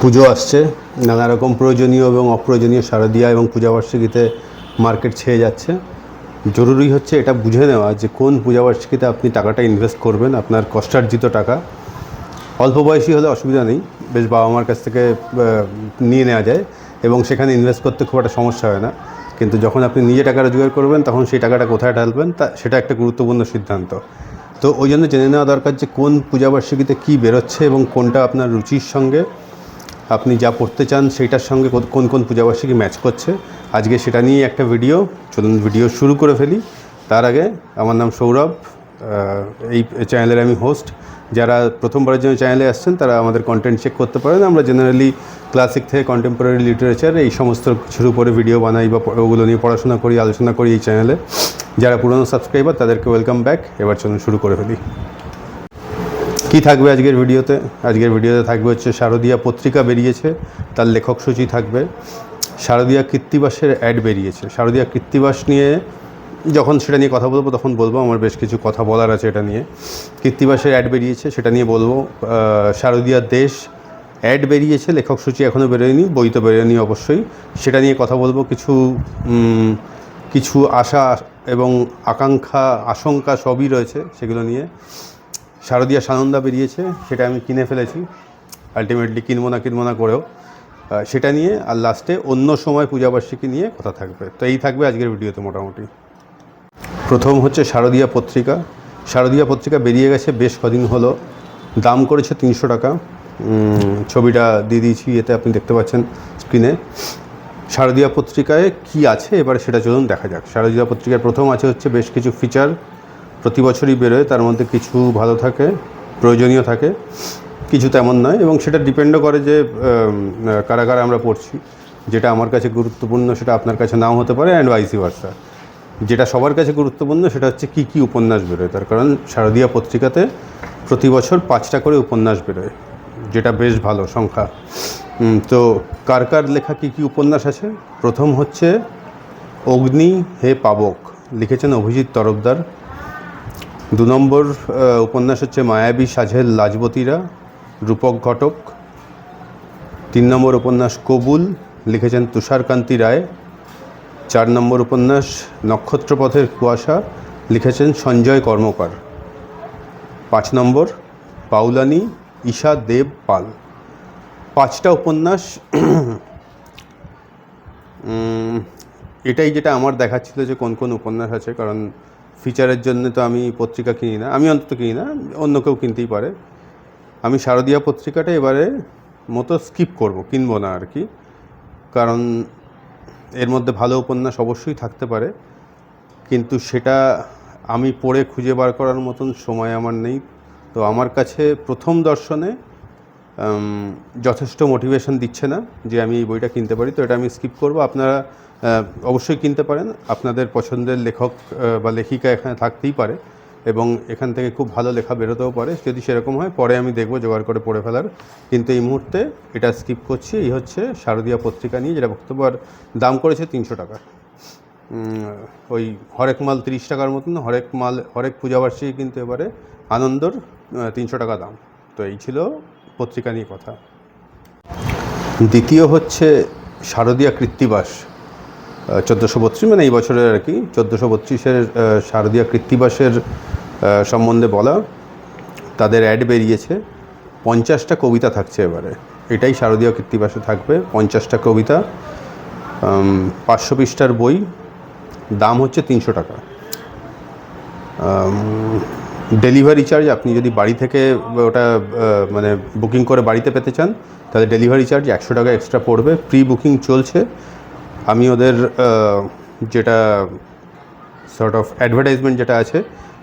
পুজো আসছে। নানা রকম প্রয়োজনীয় এবং অপ্রয়োজনীয় শারদীয়া এবং পূজাবার্ষিকীতে মার্কেট ছেয়ে যাচ্ছে। জরুরি হচ্ছে এটা বুঝে নেওয়া যে কোন পূজাবার্ষিকীতে আপনি টাকাটা ইনভেস্ট করবেন, আপনার কষ্টার্জিত টাকা। অল্প বয়সী হলে অসুবিধা নেই, বেশ বাবা মার কাছ থেকে নিয়ে নেওয়া যায় এবং সেখানে ইনভেস্ট করতে খুব একটা সমস্যা হয় না। কিন্তু যখন আপনি নিজে টাকা রোজগার করবেন, তখন সেই টাকাটা কোথায় ঢালবেন, তা সেটা একটা গুরুত্বপূর্ণ সিদ্ধান্ত। তো ওই জন্য জেনে নেওয়া দরকার যে কোন পূজাবার্ষিকীতে কী বেরোচ্ছে এবং কোনটা আপনার রুচির সঙ্গে আপনি যা পড়তে চান সেটার সঙ্গে কোন কোন পূজাবার্ষিকী ম্যাচ করছে, আজকে সেটা নিয়ে একটা ভিডিও চলুন ভিডিও শুরু করে ফেলি। তার আগে আমার নাম সৌরভ এই চ্যানেলের আমি হোস্ট যারা প্রথমবারের জন্য চ্যানেলে আসছেন, তারা আমাদের কন্টেন্ট চেক করতে পারেন। আমরা জেনারেলি ক্লাসিক থেকে কন্টেম্পোরারি লিটারেচার এই সমস্ত কিছুর উপরে ভিডিও বানাই বা ওগুলো নিয়ে পড়াশোনা করি, আলোচনা করি এই চ্যানেলে যারা পুরনো সাবস্ক্রাইবার তাদেরকে ওয়েলকাম ব্যাক এবার চলুন শুরু করে ফেলি। কি থাকবে আজকের ভিডিওতে? আজকের ভিডিওতে থাকবে হচ্ছে শারদীয়া পত্রিকা বেরিয়েছে, তার লেখক সূচি থাকবে। শারদীয়া কৃত্তিবাসের অ্যাড বেরিয়েছে। শারদীয়া কৃত্তিবাস নিয়ে যখন সেটা নিয়ে কথা বলব, তখন বলব, আমার বেশ কিছু কথা বলার আছে এটা নিয়ে। কৃত্তিবাসের অ্যাড বেরিয়েছে, সেটা নিয়ে বলব। শারদীয়া দেশ অ্যাড বেরিয়েছে, লেখক সূচি এখনও বেরোয়নি, বই তো বেরোয়নি অবশ্যই। সেটা নিয়ে কথা বলব, কিছু কিছু আশা এবং আকাঙ্ক্ষা, আশঙ্কা সবই রয়েছে সেগুলো নিয়ে। শারদীয়া সানন্দা বেরিয়েছে, সেটা আমি কিনে ফেলেছি। আলটিমেটলি কিনবো না কিনবো না করেও। সেটা নিয়ে আর লাস্টে অন্য সময় পূজাবার্ষিকী নিয়ে কথা থাকবে। তো এই থাকবে আজকের ভিডিওতে মোটামুটি। প্রথম হচ্ছে শারদীয়া পত্রিকা। শারদীয়া পত্রিকা বেরিয়ে গেছে, বেশ কদিন হলো। দাম করেছে তিনশো টাকা। ছবিটা দিয়ে দিয়েছি, এতে আপনি দেখতে পাচ্ছেন স্ক্রিনে শারদীয়া পত্রিকায় কি আছে? এবার সেটা চলুন দেখা যাক। শারদীয়া পত্রিকার প্রথম আছে হচ্ছে বেশ কিছু ফিচার প্রতি বছরই বেরোয়, তার মধ্যে কিছু ভালো থাকে, প্রয়োজনীয় থাকে, কিছু তেমন নয় এবং সেটা ডিপেন্ডও করে যে কারা কারা আমরা পড়ছি, যেটা আমার কাছে গুরুত্বপূর্ণ সেটা আপনার কাছে নাও হতে পারে অ্যান্ড ভাইসি ভার্সা যেটা সবার কাছে গুরুত্বপূর্ণ সেটা হচ্ছে কী কী উপন্যাস বেরোয়, তার কারণ শারদীয়া পত্রিকাতে প্রতি বছর পাঁচটা করে উপন্যাস বেরোয়, যেটা বেশ ভালো সংখ্যা। তো কার কার লেখা কী কী উপন্যাস আছে? প্রথম হচ্ছে, অগ্নি হে পাবক লিখেছেন অভিজিৎ তরফদার। দু নম্বর উপন্যাস হচ্ছে মায়াবী সাঝের লাজবতীরা রূপক ঘটক। তিন নম্বর উপন্যাস কবুল, লিখেছেন তুষারকান্তি রায়। চার নম্বর উপন্যাস নক্ষত্রপথের কুয়াশা, লিখেছেন সঞ্জয় কর্মকার। পাঁচ নম্বর পাউলানি ঈশা দেব পাল। পাঁচটা উপন্যাস এটাই যেটা আমার দেখাচ্ছিল যে কোন কোন উপন্যাস আছে, কারণ ফিচারের জন্য তো আমি পত্রিকা কিনি না। আমি অন্তত কিনি না, অন্য কেউ কিনতেই পারে। আমি শারদীয়া পত্রিকাটা এবারে মতো স্কিপ করব, কিনবো না আর কি। কারণ এর মধ্যে ভালো উপন্যাস অবশ্যই থাকতে পারে। কিন্তু সেটা আমি পড়ে খুঁজে বার করার মতন সময় আমার নেই। তো আমার কাছে প্রথম দর্শনে যথেষ্ট মোটিভেশন দিচ্ছে না যে আমি এই বইটা কিনতে পারি। তো এটা আমি স্কিপ করব। আপনারা অবশ্যই কিনতে পারেন। আপনাদের পছন্দের লেখক বা লেখিকা এখানে থাকতেই পারে এবং এখান থেকে খুব ভালো লেখা বেরোতেও পারে। যদি সেরকম হয়, পরে আমি দেখব, জোগাড় করে পড়ে ফেলার। কিন্তু এই মুহূর্তে এটা স্কিপ করছি। এই হচ্ছে শারদীয়া পত্রিকা নিয়ে যেটা বক্তব্য, আর দাম করেছে তিনশো টাকা। ওই হরেক মাল তিরিশ টাকার মতন, হরেক মাল, হরেক পূজাবার্ষিকী কিন্তু এবারে আনন্দর তিনশো টাকা দাম। তো এই ছিল পত্রিকা নিয়ে কথা। দ্বিতীয় হচ্ছে শারদীয়া কৃত্তিবাস। চোদ্দোশো বত্রিশ মানে এই বছরের আর কি, চোদ্দোশো বত্রিশের শারদীয়া কৃত্তিবাসের সম্বন্ধে বলা, তাদের অ্যাড বেরিয়েছে। পঞ্চাশটা কবিতা থাকছে এবারে। এটাই শারদীয় কৃত্তিবাসে থাকবে, পঞ্চাশটা কবিতা। পাঁচশো পৃষ্ঠার বই, দাম হচ্ছে তিনশো টাকা। ডেলিভারি চার্জ আপনি যদি বাড়ি থেকে ওটা মানে বুকিং করে বাড়িতে পেতে চান, তাহলে ডেলিভারি চার্জ একশো টাকা এক্সট্রা পড়বে। প্রি বুকিং চলছে। আমি ওদের যেটা সর্ট অফ অ্যাডভার্টাইজমেন্ট যেটা আছে,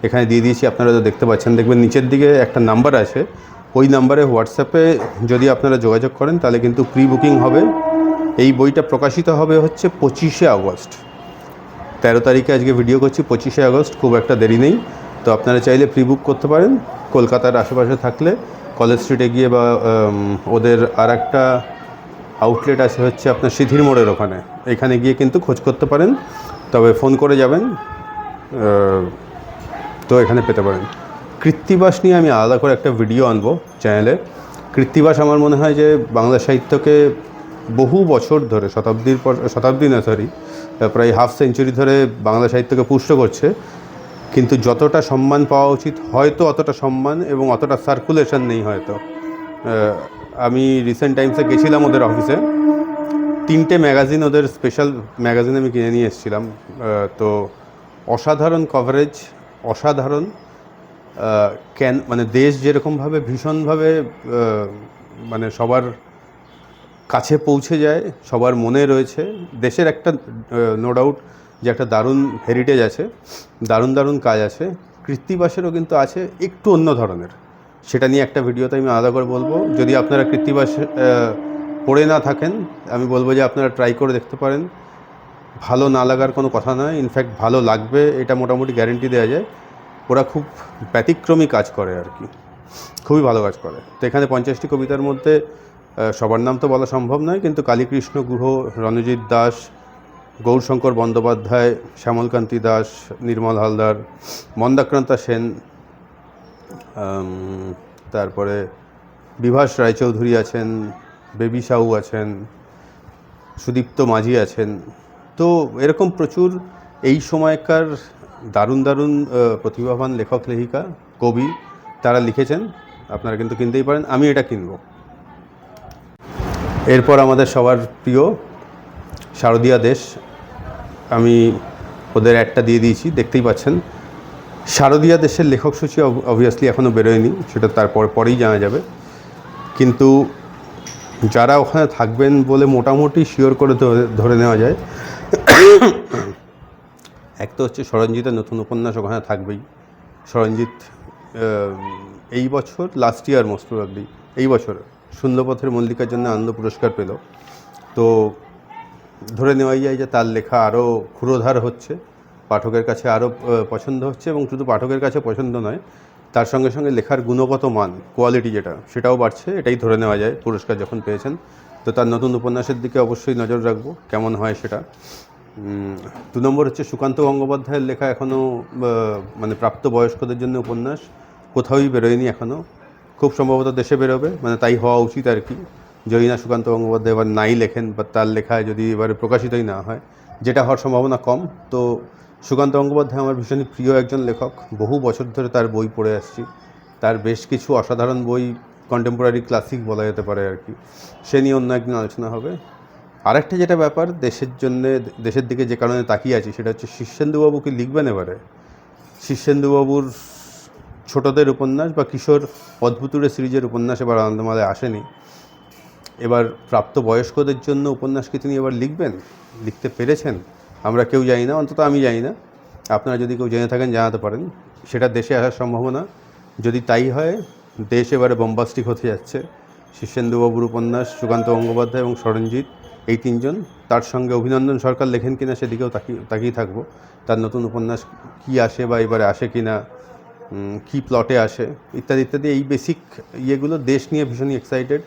এখানে দিয়ে দিয়েছি, আপনারা তো দেখতে পাচ্ছেন। দেখবেন নিচের দিকে একটা নাম্বার আছে, ওই নাম্বারে হোয়াটসঅ্যাপে যদি আপনারা যোগাযোগ করেন, তাহলে কিন্তু প্রি বুকিং হবে। এই বইটা প্রকাশিত হবে হচ্ছে পঁচিশে আগস্ট। তেরো তারিখে আজকে ভিডিও করছি, পঁচিশে আগস্ট, খুব একটা দেরি নেই। তো আপনারা চাইলে প্রি বুক করতে পারেন। কলকাতার আশেপাশে থাকলে, কলেজ স্ট্রিটে গিয়ে বা ওদের আর একটা আউটলেট আছে হচ্ছে আপনার সিধির মোড়ের ওখানে। এখানে গিয়ে কিন্তু খোঁজ করতে পারেন, তবে ফোন করে যাবেন তো এখানে পেতে পারেন। কৃত্তিবাস নিয়ে আমি আলাদা করে একটা ভিডিও আনব চ্যানেলে কৃত্তিবাস আমার মনে হয় যে বাংলা সাহিত্যকে বহু বছর ধরে, শতাব্দীর পর, শতাব্দী না সরি প্রায় হাফ সেঞ্চুরি ধরে বাংলা সাহিত্যকে পুষ্ট করছে। কিন্তু যতটা সম্মান পাওয়া উচিত, হয়তো অতটা সম্মান এবং অতটা সার্কুলেশন নেই হয়তো। আমি রিসেন্ট টাইমসে গেছিলাম ওদের অফিসে তিনটে ম্যাগাজিন ওদের স্পেশাল ম্যাগাজিন আমি কিনে নিয়ে এসেছিলাম। তো অসাধারণ কভারেজ অসাধারণ ক্যান মানে দেশ যেরকমভাবে ভীষণভাবে মানে সবার কাছে পৌঁছে যায়, সবার মনে রয়েছে, দেশের একটা নো ডাউট যে একটা দারুণ হেরিটেজ আছে, দারুণ দারুণ কাজ আছে। কৃত্তিবাসেরও কিন্তু আছে একটু অন্য ধরনের। সেটা নিয়ে একটা ভিডিওতে আমি আলাদা করে বলব। যদি আপনারা কৃত্তিবাস পড়ে না থাকেন, আমি বলব যে আপনারা ট্রাই করে দেখতে পারেন। ভালো না লাগার কোনো কথা নয়। ইনফ্যাক্ট ভালো লাগবে, এটা মোটামুটি গ্যারেন্টি দেওয়া যায়। ওরা খুব ব্যতিক্রমী কাজ করে আর কি। খুবই ভালো কাজ করে। তো এখানে পঞ্চাশটি কবিতার মধ্যে সবার নাম তো বলা সম্ভব নয়, কিন্তু কালীকৃষ্ণ গুহ, রণজিৎ দাস, গৌরশঙ্কর বন্দ্যোপাধ্যায়, শ্যামলকান্তি দাস, নির্মল হালদার, মন্দাক্রান্তা সেন তারপরে বিভাস রায়চৌধুরী আছেন, বেবি সাউ আছেন, সুদীপ্ত মাঝি আছেন। তো এরকম প্রচুর এই সময়কার দারুণ দারুণ প্রতিভাবান লেখক, লেখিকা, কবি তারা লিখেছেন। আপনারা কিন্তু কিনতেই পারেন, আমি এটা কিনব। এরপর আমাদের সবার প্রিয় শারদীয়া দেশ। আমি ওদের একটা দিয়ে দিয়েছি, দেখতেই পাচ্ছেন। শারদীয়া দেশের লেখক সূচি অবভিয়াসলি এখনও বেরোয়নি, সেটা তারপর পরেই জানা যাবে। কিন্তু যারা ওখানে থাকবেন বলে মোটামুটি শিওর করে ধরে- নেওয়া যায়। এক তো হচ্ছে সরঞ্জিতের নতুন উপন্যাস ওখানে থাকবেই। সরঞ্জিত এই বছর লাস্ট ইয়ার মোস্ট প্রবাবলি এই বছর শূন্যপথের মল্লিকার জন্য আনন্দ পুরস্কার পেল। তো ধরে নেওয়াই যায় যে তার লেখা আরও ক্ষুরোধার হচ্ছে। পাঠকের কাছে আরও পছন্দ হচ্ছে এবং শুধু পাঠকের কাছে পছন্দ নয়, তার সঙ্গে সঙ্গে লেখার গুণগত মান কোয়ালিটি যেটা, সেটাও বাড়ছে, এটাই ধরে নেওয়া যায় পুরস্কার যখন পেয়েছেন। তো তার নতুন উপন্যাসের দিকে অবশ্যই নজর রাখব, কেমন হয় সেটা। দু নম্বর হচ্ছে সুকান্ত গঙ্গোপাধ্যায়ের লেখা এখনও মানে প্রাপ্ত বয়স্কদের জন্য উপন্যাস, কোথাওই বেরোয়নি এখনও। খুব সম্ভবত দেশে বেরোবে মানে তাই হওয়া উচিত আর কি। যদি না সুকান্ত গঙ্গোপাধ্যায় এবার নাই লেখেন, বা তার লেখায় যদি এবারে প্রকাশিতই না হয়, যেটা হওয়ার সম্ভাবনা কম, তো সুকান্ত গঙ্গোপাধ্যায় আমার ভীষণই প্রিয় একজন লেখক। বহু বছর ধরে তার বই পড়ে আসছি। তার বেশ কিছু অসাধারণ বই কন্টেম্পোরারি ক্লাসিক বলা যেতে পারে আর কি। সে নিয়ে অন্য একদিন আলোচনা হবে। আরেকটা যেটা ব্যাপার, দেশের জন্যে, দেশের দিকে যে কারণে তাকিয়ে আছি, সেটা হচ্ছে শীর্ষেন্দুবাবু কি লিখবেন এবারে? শীর্ষেন্দুবাবুর ছোটদের উপন্যাস বা কিশোর অদ্ভুতুরে সিরিজের উপন্যাস এবার আনন্দমালায় আসেনি। এবার প্রাপ্ত বয়স্কদের জন্য উপন্যাস কি তিনি এবার লিখবেন? লিখতে পেরেছেন? আমরা কেউ জানি না, অন্তত আমি জানি না। আপনারা যদি কেউ জেনে থাকেন, জানাতে পারেন। সেটা দেশে আসার সম্ভাবনা। যদি তাই হয়, দেশ এবারে বম্বাস্টিক হতে যাচ্ছে। শীর্ষেন্দুবাবুর উপন্যাস, সুকান্ত গঙ্গোপাধ্যায় এবং সরঞ্জিৎ এই তিনজন। তার সঙ্গে অভিনন্দন সরকার লেখেন কিনা সেদিকেও তাকিয়ে তাকিয়ে থাকব। তার নতুন উপন্যাস কি আসে বা এবারে আসে কি না কী প্লটে আসে, ইত্যাদি ইত্যাদি। এই বেসিক ইয়েগুলো দেশ নিয়ে ভীষণই এক্সাইটেড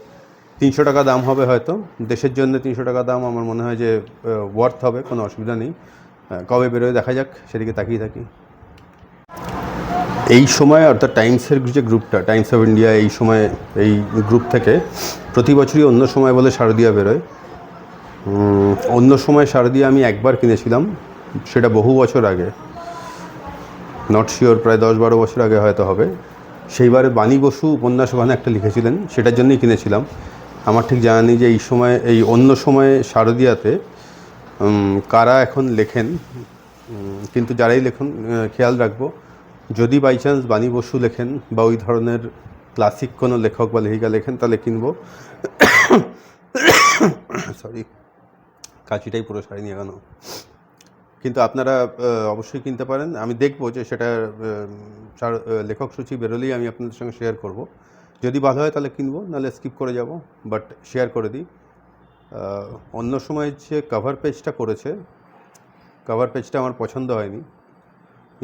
তিনশো টাকা দাম হবে হয়তো। দেশের জন্য তিনশো টাকা দাম আমার মনে হয় যে ওয়ার্থ হবে, কোনো অসুবিধা নেই। কবে বেরোয় দেখা যাক, সেদিকে তাকিয়ে থাকি। এই সময়, অর্থাৎ টাইমসের যে গ্রুপটা টাইমস অফ ইন্ডিয়া এই সময়, এই গ্রুপ থেকে প্রতি বছরই অন্য সময় বলে শারদীয়া বেরোয়। অন্য সময় শারদীয়া আমি একবার কিনেছিলাম, সেটা বহু বছর আগে। নট শিওর প্রায় দশ বারো বছর আগে হয়তো হবে। সেইবারে বাণী বসু উপন্যাস ওখানে একটা লিখেছিলেন, সেটার জন্যই কিনেছিলাম। আমার ঠিক জানা নেই যে এই সময়, এই অন্য সময়ে শারদীয়াতে কারা এখন লেখেন কিন্তু যারাই লেখুন খেয়াল রাখব, যদি বাই চান্স বাণী বসু লেখেন বা ওই ধরনের ক্লাসিক কোনো লেখক বা লেখিকা লেখেন, তাহলে কিনবো। সরি কাঁচিটাই পুরো সারিনি এখনও। কিন্তু আপনারা অবশ্যই কিনতে পারেন। আমি দেখব যে সেটা লেখক সূচি বেরোলেই আমি আপনাদের সঙ্গে শেয়ার করব। যদি ভালো হয় তাহলে কিনবো, নাহলে স্কিপ করে যাব বাট শেয়ার করে দিই। অন্য সময় যে কভার পেজটা করেছে কভার পেজটা আমার পছন্দ হয়নি।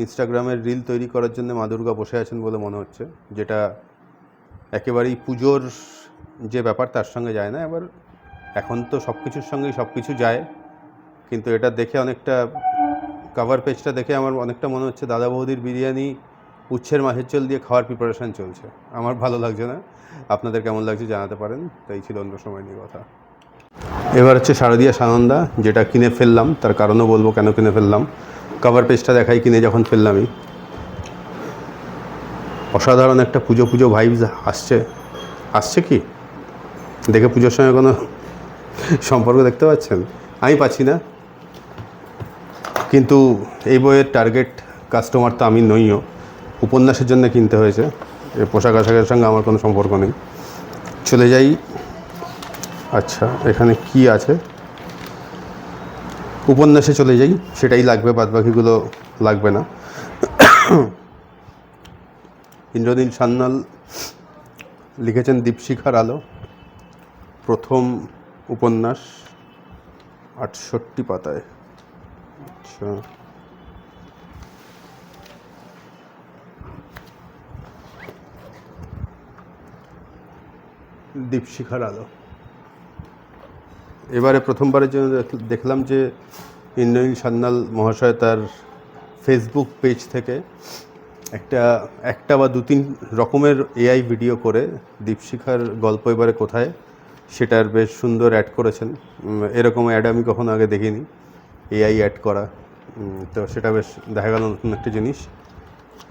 ইনস্টাগ্রামের রিল তৈরি করার জন্য মা দুর্গা বসে আছেন বলে মনে হচ্ছে, যেটা একেবারেই পুজোর যে ব্যাপার তার সঙ্গে যায় না। এবার এখন তো সব কিছুর সঙ্গেই সব কিছু যায়, কিন্তু এটা দেখে অনেকটা কভার পেজটা দেখে আমার অনেকটা মনে হচ্ছে দাদা বৌদির বিরিয়ানি উচ্ছের মাছের চল দিয়ে খাওয়ার প্রিপারেশান চলছে। আমার ভালো লাগছে না। আপনাদের কেমন লাগছে জানাতে পারেন। তাই ছিল অন্য সময় নিয়ে কথা। এবার হচ্ছে শারদীয়া সানন্দা, যেটা কিনে ফেললাম। তার কারণও বলব কেন কিনে ফেললাম। কভার পেজটা দেখাই কিনে যখন ফেললামই। অসাধারণ একটা পুজো পুজো ভাইবস আসছে। আসছে কি? দেখে পুজোর সঙ্গে কোনো সম্পর্ক দেখতে পাচ্ছেন? আমি পাচ্ছি না। কিন্তু এই বইয়ের টার্গেট কাস্টমার তো আমি নইও। উপন্যাসের জন্য কিনতে হয়েছে। পোশাক আশাকের সঙ্গে আমার কোনো সম্পর্ক নেই। চলে যাই। আচ্ছা এখানে কি আছে? উপন্যাসে চলে যাই। সেটাই লাগবে বাদ বাকিগুলো লাগবে না। ইন্দ্রনীল সান্যাল লিখেছেন দীপশিখার আলো। প্রথম উপন্যাস আটষট্টি পাতায়। আচ্ছা। দীপশিখার আলো। এবারে প্রথমবারের জন্য দেখলাম যে ইন্দ্রনীল সান্যাল মহাশয় তার ফেসবুক পেজ থেকে একটা একটা বা দু তিন রকমের এআই ভিডিও করে দীপশিখার গল্প এবারে কোথায় সেটার বেশ সুন্দর অ্যাড করেছেন। এরকম অ্যাড আমি কখনো আগে দেখিনি এআই অ্যাড করা। তো সেটা বেশ দেখা গেল নতুন একটা জিনিস।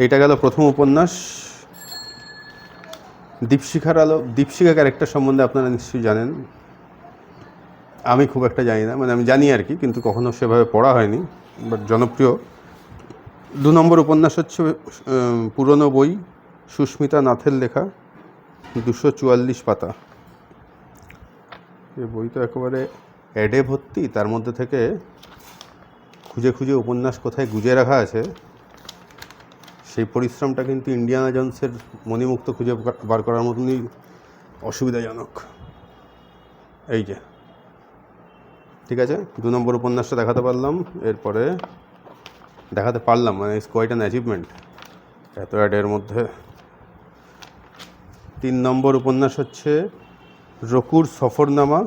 এটা গেল প্রথম উপন্যাস। দীপশিখার আলো দীপশিখা ক্যারেক্টার সম্বন্ধে আপনারা নিশ্চয়ই জানেন। আমি খুব একটা জানি না মানে আমি জানি আর কি, কিন্তু কখনো সেভাবে পড়া হয়নি বাট জনপ্রিয়। দু নম্বর উপন্যাস হচ্ছে পুরনো বই, সুস্মিতা নাথের লেখা, দুশো চুয়াল্লিশ পাতা। এই বই তো একেবারে অ্যাডে ভর্তি, তার মধ্যে থেকে খুঁজে খুঁজে উপন্যাস কোথায় গুজে রাখা আছে সেই পরিশ্রমটা কিন্তু ইন্ডিয়ানা জন্সের মণিমুক্ত খুঁজে বার করার মতনই অসুবিধাজনক। এই যে। ঠিক আছে? দু নম্বর উপন্যাসটা দেখাতে পারলাম। এরপরে দেখাতে পারলাম মানে ইটস কোয়াইট অ্যান অ্যাচিভমেন্ট এত অ্যাডের মধ্যে। তিন নম্বর উপন্যাস হচ্ছে রকুর সফরনামা,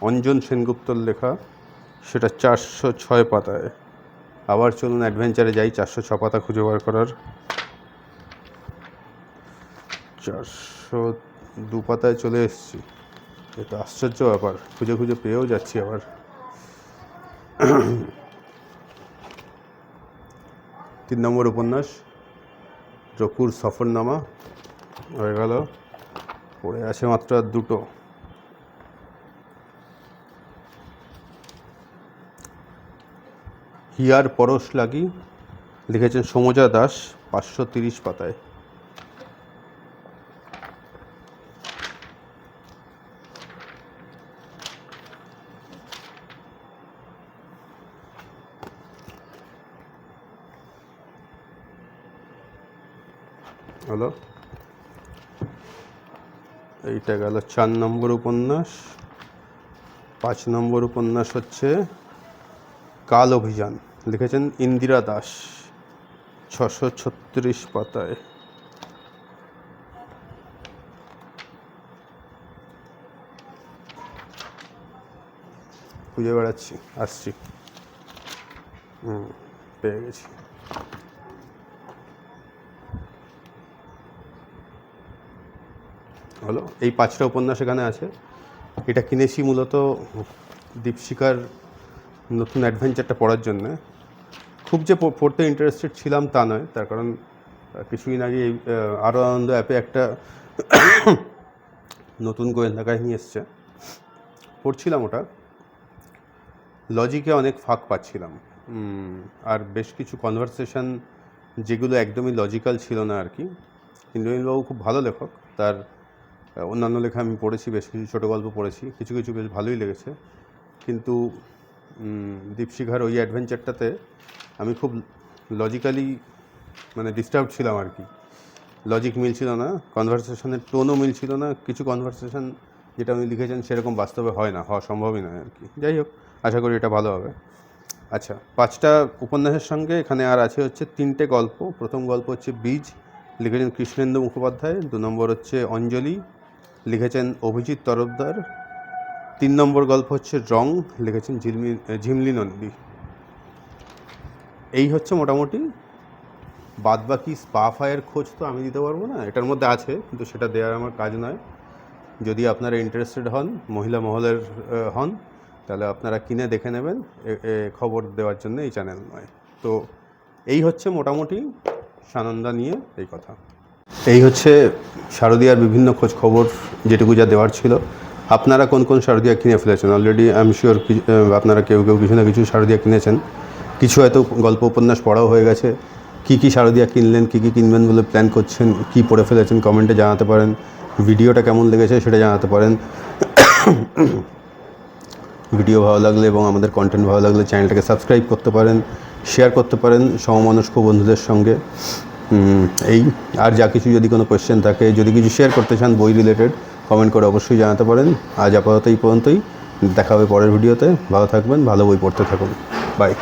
অঞ্জন সেনগুপ্তর লেখা। সেটা চারশো ছয় পাতায়। আবার চলুন অ্যাডভেঞ্চারে যাই। চারশো ছ পাতা খুঁজে বার করার। চারশো দু পাতায় চলে এসেছি। এটা আশ্চর্য ব্যাপার। খুঁজে খুঁজে পেয়েও যাচ্ছি আবার। তিন নম্বর উপন্যাস, রকুর সফরনামা। হয়ে গেল। পড়ে আছে মাত্র দুটো। হিয়ার পরশ লাগি লিখেছেন সমজা দাস, পাঁচশো তিরিশ পাতায়। হলো এইটা গেল চার নম্বর উপন্যাস। পাঁচ নম্বর উপন্যাস হচ্ছে কাল অভিযান, লিখেছেন ইন্দিরা দাস, ছশো ছত্রিশ পাতায়। খুঁজে বেড়াচ্ছি, আসছি। হুম, পেয়ে গেছি। হলো, এই পাঁচটা উপন্যাস এখানে আছে। এটা কিনেছি মূলত দীপশিকার নতুন অ্যাডভেঞ্চারটা পড়ার জন্যে। খুব যে পড়তে ইন্টারেস্টেড ছিলাম তা নয়। তার কারণ কিছুদিন আগে আরও আনন্দ অ্যাপে একটা নতুন গোয়েন্দা কাহিনী এসছে। পড়ছিলাম ওটা। লজিকে অনেক ফাঁক পাচ্ছিলাম। আর বেশ কিছু কনভারসেশন যেগুলো একদমই লজিক্যাল ছিল না আর কি। ইন্দ্রনীলবাবু খুব ভালো লেখক। তার অন্যান্য লেখা আমি পড়েছি, বেশ কিছু ছোটো গল্প পড়েছি। কিছু কিছু বেশ ভালোই লেগেছে। কিন্তু দীপশিখার ওই অ্যাডভেঞ্চারটাতে আমি খুব লজিক্যালি মানে ডিস্টার্ব ছিলাম আর কি। লজিক মিলছিল না কনভারসেশনের টোনও মিলছিল না, কিছু কনভারসেশন যেটা উনি লিখেছেন সেরকম বাস্তবে হয় না, হওয়া সম্ভবই নয় আর কি। যাই হোক, আশা করি এটা ভালো হবে। আচ্ছা পাঁচটা উপন্যাসের সঙ্গে এখানে আর আছে হচ্ছে তিনটে গল্প। প্রথম গল্প হচ্ছে বীজ, লিখেছেন কৃষ্ণেন্দু মুখোপাধ্যায়। দু নম্বর হচ্ছে অঞ্জলি, লিখেছেন অভিজিৎ তরফদার। তিন নম্বর গল্প হচ্ছে রং, লিখেছেন ঝিলমি, ঝিমলি নন্দী। এই হচ্ছে মোটামুটি বাদ বাকি স্পা ফায়ের খোঁজ তো আমি দিতে পারব না, এটার মধ্যে আছে, কিন্তু সেটা দেওয়ার আমার কাজ নয়। যদি আপনারা ইন্টারেস্টেড হন, মহিলা মহলের হন, তাহলে আপনারা কিনে দেখে নেবেন খবর দেওয়ার জন্য এই চ্যানেল নয়। তো এই হচ্ছে মোটামুটি সানন্দা নিয়ে এই কথা। এই হচ্ছে শারদীয়ার বিভিন্ন খোঁজ খবর, যেটুকু যা দেওয়ার ছিল। আপনারা কোন কোন শারদিয়া কিনে ফেলেছেন? অলরেডি আই এম শিওর আপনারা কেউ কেউ কিছু না কিছু শারদিয়া কিনেছেন। কিছু হয়তো গল্প উপন্যাস পড়াও হয়ে গেছে। কী কী শারদিয়া কিনলেন, কী কী কিনবেন বলে প্ল্যান করছেন, কী পড়ে ফেলেছেন কমেন্টে জানাতে পারেন। ভিডিওটা কেমন লেগেছে সেটা জানাতে পারেন। ভিডিও ভালো লাগলে এবং আমাদের কন্টেন্ট ভালো লাগলে চ্যানেলটাকে সাবস্ক্রাইব করতে পারেন শেয়ার করতে পারেন সমমনস্ক বন্ধুদের সঙ্গে। এই, আর যা কিছু যদি কোনো কোয়েশ্চেন থাকে, যদি কিছু শেয়ার করতে চান বই রিলেটেড কমেন্ট করে অবশ্যই জানাতে পারেন। আজ আপাতত এই পর্যন্তই। দেখা হবে পরের ভিডিওতে। ভালো থাকবেন, ভালো বই পড়তে থাকুন। বাই।